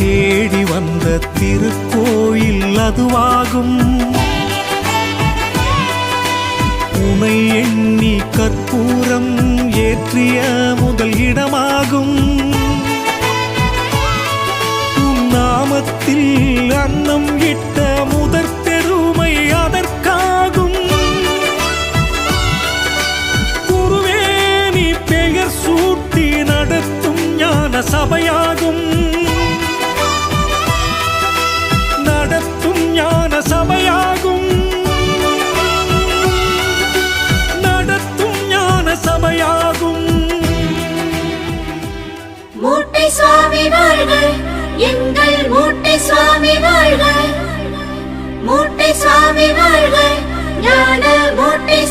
தேடி வந்த திருக்கோயில் அதுவாகும். உனை எண்ணி கற்பூரம் ஏற்றிய முதல் இடமாகும். நாமத்தில் அன்னம் இட்ட முதற் பெருமை அதற்காகும். குருவே நீ பெயர் சூட்டி நடத்தும் ஞான சபையா? சுவாமி வாழ்க. எங்கள் மூட்டை சுவாமி வாழ்க. மூட்டை சுவாமி வாழ்க. ஞான மூட்டை